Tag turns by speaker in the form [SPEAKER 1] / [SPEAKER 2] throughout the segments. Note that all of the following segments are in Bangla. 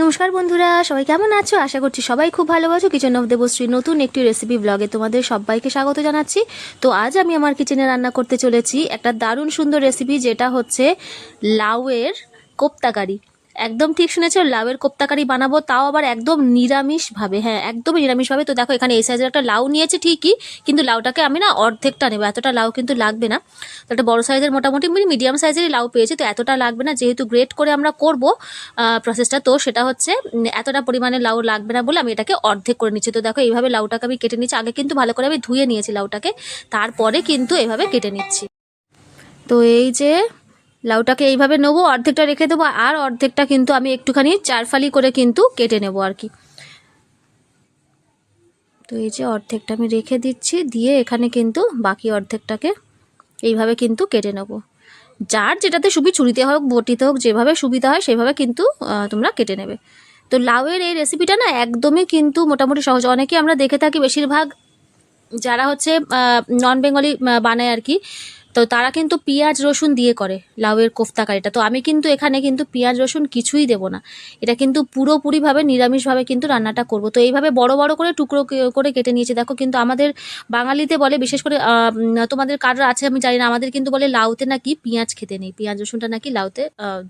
[SPEAKER 1] নমস্কার বন্ধুরা, সবাই কেমন আছো? আশা করছি সবাই খুব ভালো আছো। কিচেন অফ দেবশ্রী নতুন একটি রেসিপি ব্লগে তোমাদের সবাইকে স্বাগত জানাচ্ছি। তো আজ আমি আমার কিচেনে রান্না করতে চলেছি একটা দারুণ সুন্দর রেসিপি যেটা হচ্ছে লাউয়ের কোপ্তাকারি। একদম ঠিক শুনেছো, লাউয়ের কোপ্তাকারি বানাবো, তাও আবার একদম নিরামিষভাবে। হ্যাঁ একদমই নিরামিষভাবে। তো দেখো, এখানে এই সাইজের একটা লাউ নিয়েছে ঠিকই, কিন্তু লাউটাকে আমি না অর্ধেকটা নেব, এতটা লাউ কিন্তু লাগবে না। তো একটা বড়ো সাইজের মোটামুটি মিডিয়াম সাইজেরই লাউ পেয়েছি, তো এতটা লাগবে না। যেহেতু গ্রেট করে আমরা করব প্রসেসটা তো সেটা হচ্ছে এতটা পরিমাণে লাউ লাগবে না বলে আমি এটাকে অর্ধেক করে নিচ্ছি। তো দেখো, এইভাবে লাউটাকে আমি কেটে নিচ্ছি। আগে কিন্তু ভালো করে আমি ধুয়ে নিয়েছি লাউটাকে, তারপরে কিন্তু এভাবে কেটে নিচ্ছি। তো এই যে লাউটাকে এইভাবে নেব, অর্ধেকটা রেখে দেবো, আর অর্ধেকটা কিন্তু আমি একটুখানি চারফালি করে কিন্তু কেটে নেব আর কি। তো এই যে অর্ধেকটা আমি রেখে দিচ্ছি, দিয়ে এখানে কিন্তু বাকি অর্ধেকটাকে এইভাবে কিন্তু কেটে নেব। যার যেটাতে সুবি ছুরিতে হোক, বটিতে হোক, যেভাবে সুবিধা হয়, সেভাবে কিন্তু তোমরা কেটে নেবে। তো লাউয়ের এই রেসিপিটা না একদমই কিন্তু মোটামুটি সহজ। অনেকেই আমরা দেখে থাকি বেশিরভাগ যারা হচ্ছে নন বেঙ্গলি বানায় আর কি তো তারা কিন্তু পেঁয়াজ, রসুন দিয়ে করে, লাউয়ের কোফতা কারিটা তো আমি কিন্তু এখানে কিন্তু পেঁয়াজ, রসুন কিছুই দেবো না। এটা কিন্তু পুরোপুরিভাবে, নিরামিষভাবে কিন্তু রান্নাটা করব। তো এইভাবে বড় বড় করে টুকরো করে কেটে নিয়েছি। দেখো কিন্তু আমাদের বাঙালিতে বলে, বিশেষ করে তোমাদের কারোর আছে আমি জানি না, আমাদের কিন্তু বলে লাউতে নাকি পেঁয়াজ খেতে নেই। পেঁয়াজ, রসুনটা নাকি লাউতে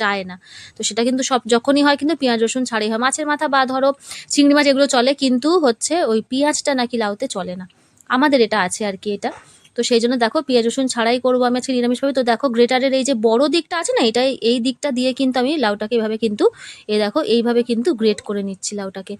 [SPEAKER 1] যায় না। তো সেটা কিন্তু সব যখনই হয় কিন্তু পেঁয়াজ, রসুন ছাড়াই হয়। মাছের মাথা বা ধরো চিংড়ি মাছ এগুলো চলে কিন্তু হচ্ছে ওই পেঁয়াজটা নাকি লাউতে চলে না। আমাদের এটা আছে আর কি এটা। তো সেই জন্য দেখো পেঁয়াজ, রসুন ছাড়াই করব আমি আজকে নিরামিষভাবে। তো দেখো গ্রেটারের এই যে বড় দিকটা আছে না, এটাই এই দিকটা দিয়ে কিন্তু আমি লাউটাকে এভাবে কিন্তু, এ দেখো এইভাবে কিন্তু গ্রেট করে নিচ্ছি লাউটাকে।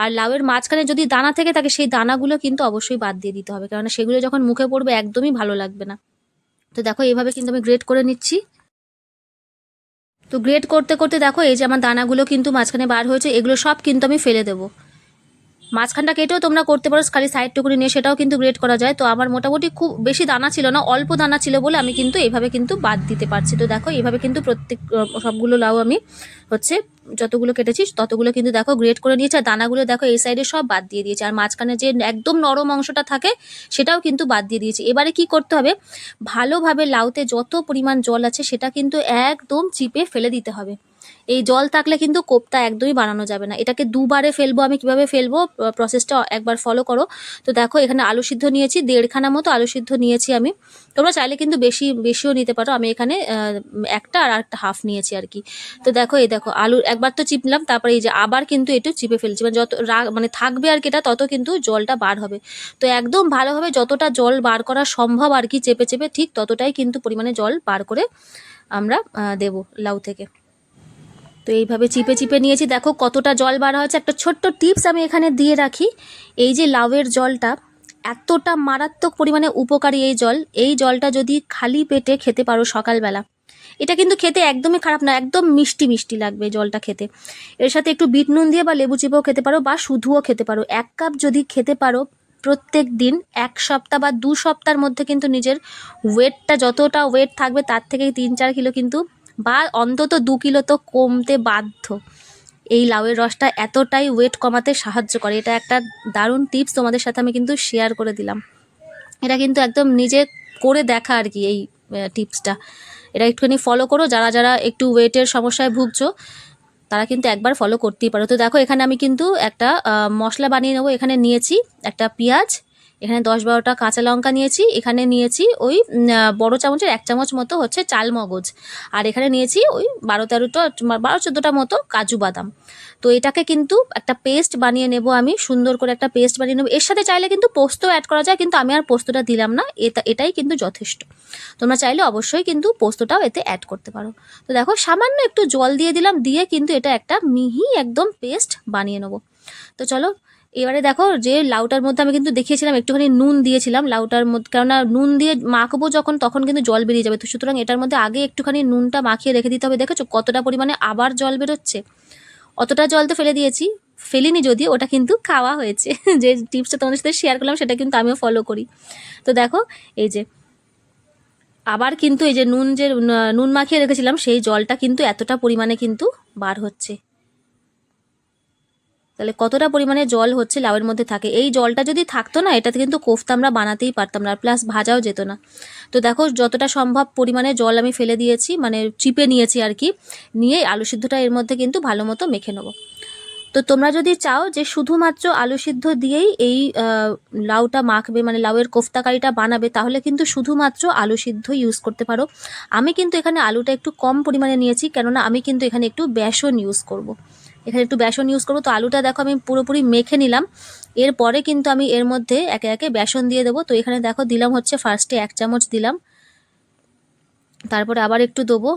[SPEAKER 1] আর লাউয়ের মাঝখানে যদি দানা থেকে থাকে, সেই দানাগুলো কিন্তু অবশ্যই বাদ দিয়ে দিতে হবে, কেননা সেগুলো যখন মুখে পড়বে একদমই ভালো লাগবে না। তো দেখো এইভাবে কিন্তু আমি গ্রেট করে নিচ্ছি। তো গ্রেট করতে করতে দেখো এই যে আমার দানাগুলো কিন্তু মাঝখানে বার হয়েছে, এগুলো সব কিন্তু আমি ফেলে দেবো। মাঝখানটা কেটেও তোমরা করতে পারো, খালি সাইড সাইডটুকুনি নিয়ে সেটাও কিন্তু গ্রেট করা যায়। তো আমার মোটামুটি খুব বেশি দানা ছিল না, অল্প দানা ছিল বলে আমি কিন্তু এইভাবে কিন্তু বাদ দিতে পারছি। তো দেখো এইভাবে কিন্তু প্রত্যেক সবগুলো লাউ আমি হচ্ছে যতগুলো কেটেছি, ততগুলো কিন্তু দেখো গ্রেট করে নিয়েছে। আর দানাগুলো দেখো এই সাইডে সব বাদ দিয়ে দিয়েছে। আর মাঝখানে যে একদম নরম অংশটা থাকে, সেটাও কিন্তু বাদ দিয়ে দিয়েছে। এবারে কি করতে হবে? ভালোভাবে লাউতে যত পরিমাণ জল আছে, সেটা কিন্তু একদম চিপে ফেলে দিতে হবে। এই জল থাকলে কিন্তু কোপ্তা একদমই বানানো যাবে না। এটাকে দুবারে ফেলব আমি, কীভাবে ফেলব? প্রসেসটা একবার ফলো করো। তো দেখো, এখানে আলু সিদ্ধ নিয়েছি, দেড়খানা মতো আলু সিদ্ধ নিয়েছি আমি। তোমরা চাইলে কিন্তু বেশি, বেশিও নিতে পারো। আমি এখানে একটা আর একটা হাফ নিয়েছি আর কি। তো দেখো, এই দেখো, আলু একবার তো চিপলাম তারপরে এই যে আবার কিন্তু একটু চিপে ফেলছি। মানে যত মানে থাকবে আর কি এটা, তত কিন্তু জলটা বার হবে। তো একদম ভালোভাবে যতটা জল বার করা সম্ভব আর কি, চেপে চেপে ঠিক ততটাই কিন্তু পরিমাণে জল বার করে আমরা দেবো লাউ থেকে। তো এইভাবে চিপে চিপে নিয়েছি। দেখো কতটা জল বার হয়েছে। একটা ছোট্ট টিপস আমি এখানে দিয়ে রাখি। এই যে লাউয়ের জলটা, এতটা মারাত্মক পরিমাণে উপকারী এই জল। এই জলটা যদি খালি পেটে খেতে পারো সকালবেলা, এটা কিন্তু খেতে একদমই খারাপ না, একদম মিষ্টি মিষ্টি লাগবে জলটা খেতে। এর সাথে একটু বিট নুন দিয়ে বা লেবু চিপেও খেতে পারো বা শুধুও খেতে পারো। এক কাপ যদি খেতে পারো প্রত্যেক দিন, এক সপ্তাহ বা দু সপ্তাহের মধ্যে কিন্তু নিজের ওয়েটটা, যতটা ওয়েট থাকবে তার থেকে তিন চার কিলো কিন্তু বা অন্তত দু কিলো তো কমতে বাধ্য। এই লাউয়ের রসটা এতটাই ওয়েট কমাতে সাহায্য করে। এটা একটা দারুণ টিপস তোমাদের সাথে আমি কিন্তু শেয়ার করে দিলাম। এটা কিন্তু একদম নিজে করে দেখা আর কি এই টিপসটা এটা একটুখানি ফলো করো। যারা যারা একটু ওয়েটের সমস্যায় ভুগছো, তারা কিন্তু একবার ফলো করতেই পারো। তো দেখো, এখানে আমি কিন্তু একটা মশলা বানিয়ে নেব। এখানে নিয়েছি একটা পেঁয়াজ এখানে দশ বারোটা কাঁচা লঙ্কা নিয়েছি, এখানে নিয়েছি ওই বড় চামচের এক চামচ মতো হচ্ছে চাল মগজ। আর এখানে নিয়েছি ওই বারো তেরোটা বারো চোদ্দোটা মতো কাজু বাদাম। তো এটাকে কিন্তু একটা পেস্ট বানিয়ে নেব আমি, সুন্দর করে একটা পেস্ট বানিয়ে নেব। এর সাথে চাইলে কিন্তু পোস্ত অ্যাড করা যায়, কিন্তু আমি আর পোস্তটা দিলাম না, এটা, এটাই কিন্তু যথেষ্ট। তোমরা চাইলে অবশ্যই কিন্তু পোস্তটাও এতে অ্যাড করতে পারো। তো দেখো, সামান্য একটু জল দিয়ে দিলাম, দিয়ে কিন্তু এটা একটা মিহি একদম পেস্ট বানিয়ে নেব। তো চলো এবারে দেখো যে লাউটার মধ্যে আমি কিন্তু দেখিয়েছিলাম, একটুখানি নুন দিয়েছিলাম লাউটার মধ্যে, কেননা নুন দিয়ে মাখবো যখন তখন কিন্তু জল বেরিয়ে যাবে। তো সুতরাং এটার মধ্যে আগে একটুখানি নুনটা মাখিয়ে রেখে দিতে হবে। দেখেছ কতটা পরিমাণে আবার জল বেরোচ্ছে? অতটা জল তো ফেলে দিয়েছি, ফেলিনি যদি ওটা কিন্তু খাওয়া হয়েছে। যে টিপসটা তোমাদের সাথে শেয়ার করলাম, সেটা কিন্তু আমিও ফলো করি। তো দেখো, এই যে আবার কিন্তু এই যে নুন যে, নুন মাখিয়ে রেখেছিলাম, সেই জলটা কিন্তু এতটা পরিমাণে কিন্তু বার হচ্ছে। তাহলে কতটা পরিমাণে জল হচ্ছে লাউয়ের মধ্যে থাকে? এই জলটা যদি থাকতো না, এটাতে কিন্তু কোফতা আমরা বানাতেই পারতাম না প্লাস ভাজাও যেত না। তো দেখো, যতটা সম্ভব পরিমাণে জল আমি ফেলে দিয়েছি মানে চিপে নিয়েছি আর কি। নিয়ে আলু সিদ্ধটা এর মধ্যে কিন্তু ভালো মতো মেখে নেব। তো তোমরা যদি চাও যে শুধুমাত্র আলু সিদ্ধ দিয়েই এই লাউটা মাখবে মানে লাউয়ের কোফতা কারিটা বানাবে, তাহলে কিন্তু শুধুমাত্র আলু সিদ্ধ ইউজ করতে পারো। আমি কিন্তু এখানে আলুটা একটু কম পরিমাণে নিয়েছি, কেননা আমি কিন্তু এখানে একটু বেসন ইউজ করব। এখানে একটু বেসন ইউজ করব। তো আলুটা দেখো আমি পুরোপুরি মেখে নিলাম। এরপরে কিন্তু আমি এর মধ্যে একে একে বেসন দিয়ে দেবো। তো এখানে দেখো দিলাম হচ্ছে ফার্স্টে এক চামচ দিলাম। তারপরে আবার একটু দেবো।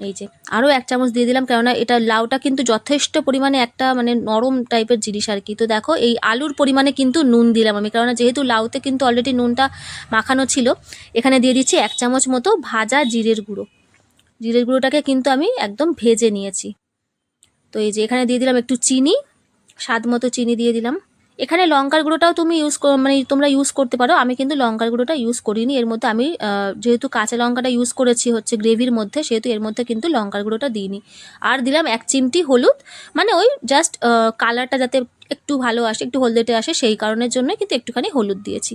[SPEAKER 1] এই যে আরও এক চামচ দিয়ে দিলাম। কেননা এটা লাউটা কিন্তু যথেষ্ট পরিমাণে একটা মানে নরম টাইপের জিনিস আর কি। তো দেখো এই আলুর পরিমাণে কিন্তু নুন দিলাম আমি। কেননা যেহেতু লাউতে কিন্তু অলরেডি নুনটা মাখানো ছিল, এখানে দিয়ে দিচ্ছি এক চামচ মতো ভাজা জিরের গুঁড়ো। জিরের গুঁড়োটাকে কিন্তু আমি একদম ভেজে নিয়েছি। তো এই যে এখানে দিয়ে দিলাম একটু চিনি, স্বাদ মতো চিনি দিয়ে দিলাম। এখানে লঙ্কার গুঁড়োটাও তুমি ইউজ মানে তোমরা ইউজ করতে পারো। আমি কিন্তু লঙ্কার গুঁড়োটা ইউজ করিনি। এর মধ্যে আমি যেহেতু কাঁচা লঙ্কাটা ইউজ করেছি হচ্ছে গ্রেভির মধ্যে, সেহেতু এর মধ্যে কিন্তু লঙ্কার গুঁড়োটা দিইনি। আর দিলাম এক চিমটি হলুদ মানে ওই জাস্ট কালারটা যাতে একটু ভালো আসে, একটু হলদেটে আসে, সেই কারণের জন্য কিন্তু একটুখানি হলুদ দিয়েছি।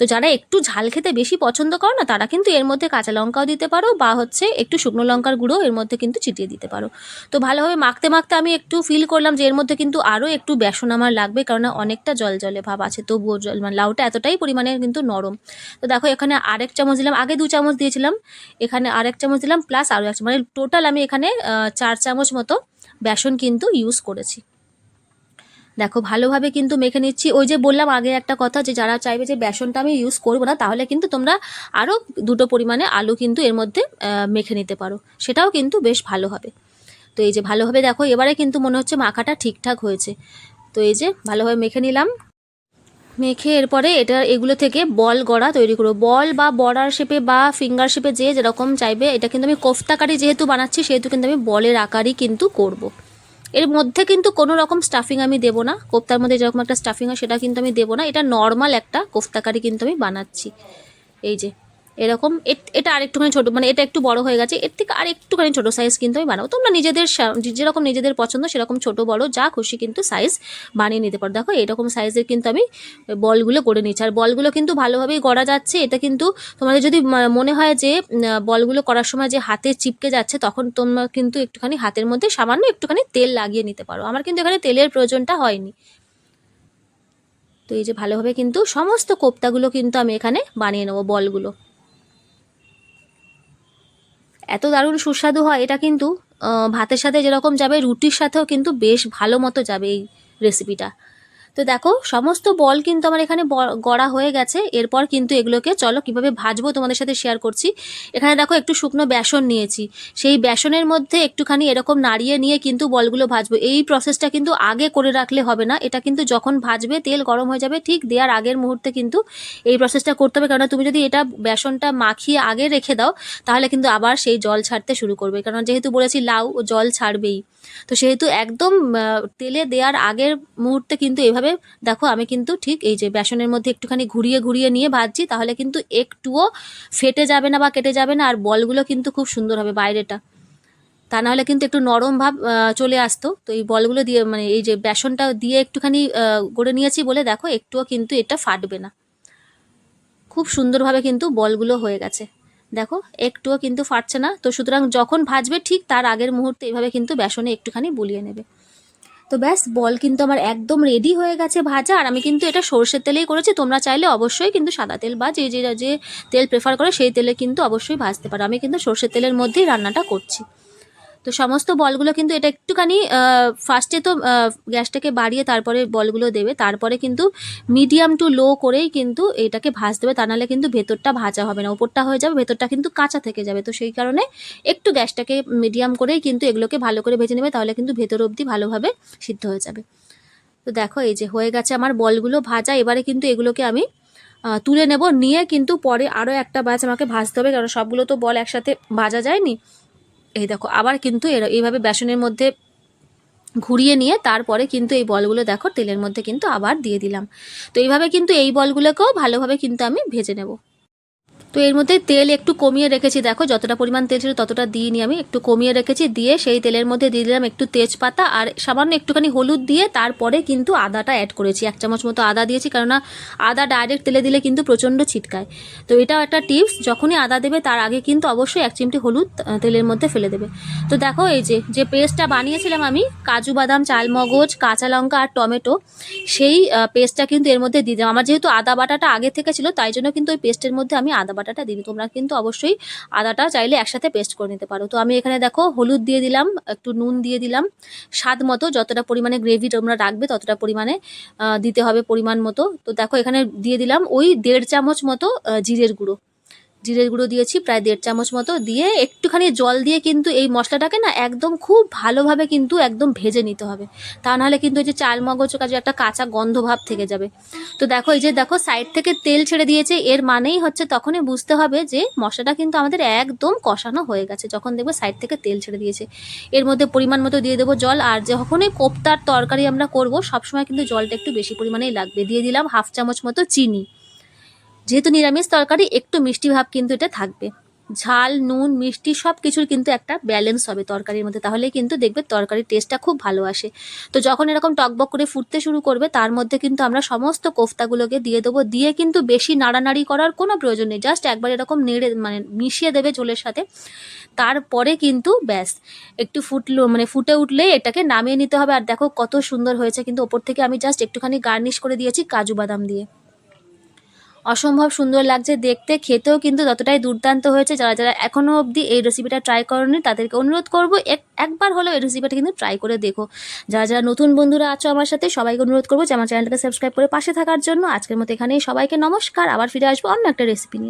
[SPEAKER 1] তো যারা একটু ঝাল খেতে বেশি পছন্দ করো না, তারা কিন্তু এর মধ্যে কাঁচা লঙ্কাও দিতে পারো বা হচ্ছে একটু শুকনো লঙ্কার গুঁড়ো এর মধ্যে কিন্তু চিটিয়ে দিতে পারো। তো ভালোভাবে মাখতে মাখতে আমি একটু ফিল করলাম যে এর মধ্যে কিন্তু আরও একটু বেসন আমার লাগবে কারণ অনেকটা জল জলে ভাব আছে, তবুও জল মানে লাউটা এতটাই পরিমাণে কিন্তু নরম। তো দেখো এখানে আরেক চামচ দিলাম, আগে দু চামচ দিয়েছিলাম, এখানে আরেক চামচ দিলাম প্লাস আরও এক মানে টোটাল আমি এখানে চার চামচ মতো বেসন কিন্তু ইউজ করেছি। দেখো, ভালোভাবে কিন্তু মেখে নিচ্ছি। ওই যে বললাম আগে একটা কথা যে, যারা চাইবে যে, বেসনটা আমি ইউজ করব না, তাহলে কিন্তু তোমরা আরও দুটো পরিমাণে আলু কিন্তু এর মধ্যে মেখে নিতে পারো। সেটাও কিন্তু বেশ ভালো হবে। তো এই যে ভালোভাবে দেখো, এবারে কিন্তু মনে হচ্ছে মাখাটা ঠিকঠাক হয়েছে। তো এই যে ভালোভাবে মেখে নিলাম। মেখে এরপরে এটা, এগুলো থেকে বল গড়া তৈরি করব। বল বা বড়ার শেপে বা ফিঙ্গার শেপে যে যেরকম চাইবে, এটা কিন্তু আমি কোফতাকারি যেহেতু বানাচ্ছি, সেহেতু কিন্তু আমি বলের আকারই কিন্তু করব। এর মধ্যে কিন্তু কোনো রকম স্টাফিং আমি দেবো না। কোফতার মধ্যে যেরকম একটা স্টাফিং হয়, সেটা কিন্তু আমি দেবো না। এটা নর্মাল একটা কোফতাকারি কিন্তু আমি বানাচ্ছি। এই যে। এরকম এট- এটা আরেকটুখানি ছোটো মানে এটা একটু বড় হয়ে গেছে, এর থেকে আর একটুখানি ছোটো সাইজ কিন্তু আমি বানাবো। তোমরা নিজেদের যেরকম নিজেদের পছন্দ সেরকম ছোটো, বড়, যা খুশি কিন্তু সাইজ বানিয়ে নিতে পারো। দেখো, এরকম সাইজের কিন্তু আমি বলগুলো করে নিচ্ছি। আর বলগুলো কিন্তু ভালোভাবেই গড়া যাচ্ছে, এটা কিন্তু তোমাদের যদি মনে হয় যে বলগুলো করার সময় যে হাতে চিপকে যাচ্ছে, তখন তোমরা কিন্তু একটুখানি হাতের মধ্যে সামান্য একটুখানি তেল লাগিয়ে নিতে পারো। আমার কিন্তু এখানে তেলের প্রয়োজনটা হয়নি। তো এই যে ভালোভাবে কিন্তু সমস্ত কোপ্তাগুলো কিন্তু আমি এখানে বানিয়ে নেব বলগুলো। এত দারুণ সুস্বাদু হয়, এটা কিন্তু ভাতের সাথে যেরকম যাবে, রুটির সাথেও কিন্তু বেশ ভালো মতো যাবে এই রেসিপিটা তো দেখো, সমস্ত বল কিন্তু আমার এখানে গড়া হয়ে গেছে। এরপর কিন্তু এগুলোকে চলো কীভাবে ভাজবো তোমাদের সাথে শেয়ার করছি। এখানে দেখো একটু শুকনো বেসন নিয়েছি। সেই বেসনের মধ্যে একটুখানি এরকম নাড়িয়ে নিয়ে কিন্তু বলগুলো ভাজবো। এই প্রসেসটা কিন্তু আগে করে রাখলে হবে না। এটা কিন্তু যখন ভাজবে, তেল গরম হয়ে যাবে, ঠিক দেওয়ার আগের মুহূর্তে কিন্তু এই প্রসেসটা করতে হবে। কারণ তুমি যদি এটা বেসনটা মাখিয়ে আগে রেখে দাও, তাহলে কিন্তু আবার সেই জল ছাড়তে শুরু করবে। কারণ যেহেতু বলেছি লাউ জল ছাড়বেই। তো সেহেতু একদম তেলে দেওয়ার আগের মুহূর্তে কিন্তু এভাবে দেখো আমি কিন্তু ঠিক এই যে বেসনের মধ্যে একটুখানি ঘুরিয়ে ঘুরিয়ে নিয়ে ভাজছি, তাহলে কিন্তু একটুও ফেটে যাবে না বা কেটে যাবে না, আর বলগুলো কিন্তু খুব সুন্দর হবে বাইরেটা তা নাহলে কিন্তু একটু নরম ভাব চলে আসতো। তো এই বলগুলো দিয়ে মানে এই যে বেসনটা দিয়ে একটুখানি গড়ে নিয়েছি বলে দেখো, একটুও কিন্তু এটা ফাটবে না। খুব সুন্দরভাবে কিন্তু বলগুলো হয়ে গেছে। দেখো, একটুও কিন্তু ফাটছে না। তো সুতরাং যখন ভাজবে ঠিক তার আগের মুহূর্তে এইভাবে কিন্তু বেসনে একটুখানি বুলিয়ে নেবে। তো ব্যাস, বল কিন্তু আমার একদম রেডি হয়ে গেছে ভাজা। আর আমি কিন্তু এটা সর্ষের তেলেই করেছি, তোমরা চাইলে অবশ্যই কিন্তু সাদা তেল বা যে যে তেল প্রেফার করে, সেই তেলে কিন্তু অবশ্যই ভাজতে পারো। আমি কিন্তু সর্ষের তেলের মধ্যেই রান্নাটা করছি। তো সমস্ত বলগুলো কিন্তু এটা একটুখানি ফার্স্টে তো গ্যাসটাকে বাড়িয়ে তারপরে বলগুলো দেবে, তারপরে কিন্তু মিডিয়াম টু লো করেই কিন্তু এটাকে ভাজতে হবে তা নাহলে কিন্তু ভেতরটা ভাজা হবে না, উপরটা হয়ে যাবে, ভেতরটা কিন্তু কাঁচা থেকে যাবে, তো সেই কারণে একটু গ্যাসটাকে মিডিয়াম করেই কিন্তু এগুলোকে ভালো করে ভেজে নেবে, তাহলে কিন্তু ভেতর অবধি ভালোভাবে সিদ্ধ হয়ে যাবে। তো দেখো, এই যে হয়ে গেছে আমার বলগুলো ভাজা, এবারে কিন্তু এগুলোকে আমি তুলে নেব, নিয়ে কিন্তু পরে আরও একটা ব্যাচ আমাকে ভাজতে হবে, কারণ সবগুলো তো বল একসাথে ভাজা যায়নি এই দেখো, আবার কিন্তু এরা- এইভাবে বেসনের মধ্যে ঘুরিয়ে নিয়ে তারপরে কিন্তু এই বলগুলো দেখো, তেলের মধ্যে কিন্তু আবার দিয়ে দিলাম। তো এইভাবে কিন্তু এই বলগুলোকেও ভালোভাবে কিন্তু আমি ভেজে নেব। তো এর মধ্যে তেল একটু কমিয়ে রেখেছি। দেখো, যতটা পরিমাণ তেল ছিল ততটা দিইনি আমি। একটু কমিয়ে রেখেছি, দিয়ে সেই তেলের মধ্যে দিয়ে দিলাম একটু তেজপাতা আর সামান্য একটুখানি হলুদ দিয়ে তারপরে কিন্তু আদাটা অ্যাড করেছি। এক চামচ মতো আদা দিয়েছি, কেননা আদা ডাইরেক্ট তেলে দিলে কিন্তু প্রচণ্ড ছিটকায়। তো এটাও একটা টিপস যখনই আদা দেবে তার আগে কিন্তু অবশ্যই এক চিমটি হলুদ তেলের মধ্যে ফেলে দেবে। তো দেখো, এই যে যে পেস্টটা বানিয়েছিলাম আমি, কাজু বাদাম চালমগজ কাঁচা লঙ্কা আর টমেটো, সেই পেস্টটা কিন্তু এর মধ্যে দিয়ে দিলাম। আমার যেহেতু আদা বাটাটা আগে থেকে ছিল, তাই জন্য কিন্তু ওই পেস্টের মধ্যে আমি আদা বাটাটা দিই তোমরা কিন্তু অবশ্যই আদাটা চাইলে একসাথে পেস্ট করে নিতে পারো। তো আমি এখানে দেখো হলুদ দিয়ে দিলাম, একটু নুন দিয়ে দিলাম। স্বাদ মতো যতটা পরিমাণে গ্রেভি তোমরা রাখবে ততটা পরিমাণে দিতে হবে পরিমাণ মতো। তো দেখো এখানে দিয়ে দিলাম ওই দেড় চামচ মতো জিরের গুঁড়ো। জিরের গুঁড়ো দিয়েছি, প্রায় দেড় চামচ মতো দিয়ে একটুখানি জল দিয়ে কিন্তু এই মশলাটাকে না একদম খুব ভালোভাবে কিন্তু একদম ভেজে নিতে হবে। তা নাহলে কিন্তু এই যে চাল মগজ কাজে একটা কাঁচা গন্ধ ভাব থেকে যাবে। তো দেখো, এই যে দেখো, সাইড থেকে তেল ছেড়ে দিয়েছে, এর মানেই হচ্ছে তখনই বুঝতে হবে যে মশলাটা কিন্তু আমাদের একদম কষানো হয়ে গেছে, যখন দেখবে সাইড থেকে তেল ছেড়ে দিয়েছে। এর মধ্যে পরিমাণ মতো দিয়ে দেবো জল, আর যখনই কোপ্তার তরকারি আমরা করব, সবসময় কিন্তু জলটা একটু বেশি পরিমাণেই লাগবে। দিয়ে দিলাম হাফ চামচ মতো চিনি। যেহেতু নিরামিষ তরকারি, একটু মিষ্টি ভাব কিন্তু এটা থাকবে। ঝাল, নুন, মিষ্টি সব কিছুর কিন্তু একটা ব্যালেন্স হবে তরকারির মধ্যে। তাহলে কিন্তু দেখবে তরকারির টেস্টটা খুব ভালো আসে। তো যখন এরকম টকবক করে ফুটতে শুরু করবে, তার মধ্যে কিন্তু আমরা সমস্ত কোফতাগুলোকে দিয়ে দেবো। দিয়ে কিন্তু বেশি নাড়ানাড়ি করার কোনো প্রয়োজন নেই। জাস্ট একবার এরকম নেড়ে মানে মিশিয়ে দেবে ঝোলের সাথে। তারপরে কিন্তু ব্যাস, একটু ফুটলো মানে ফুটে উঠলে এটাকে নামিয়ে নিতে হবে। আর দেখো কত সুন্দর হয়েছে। কিন্তু ওপর থেকে আমি জাস্ট একটুখানি গার্নিশ করে দিয়েছি কাজু বাদাম দিয়ে। অসম্ভব সুন্দর লাগছে দেখতে, খেতেও কিন্তু ততটাই দুর্দান্ত হয়েছে। যারা যারা এখনও অবধি এই রেসিপিটা ট্রাই করেনি, তাদেরকে অনুরোধ করব, এক, একবার হলেও এই রেসিপিটা কিন্তু ট্রাই করে দেখো। যারা যারা নতুন বন্ধুরা আছো আমার সাথে, সবাইকে অনুরোধ করব যে আমার চ্যানেলটাকে সাবস্ক্রাইব করে পাশে থাকার জন্য। আজকের মতো এখানেই সবাইকে নমস্কার। আবার ফিরে আসব অন্য একটা রেসিপি নিয়ে।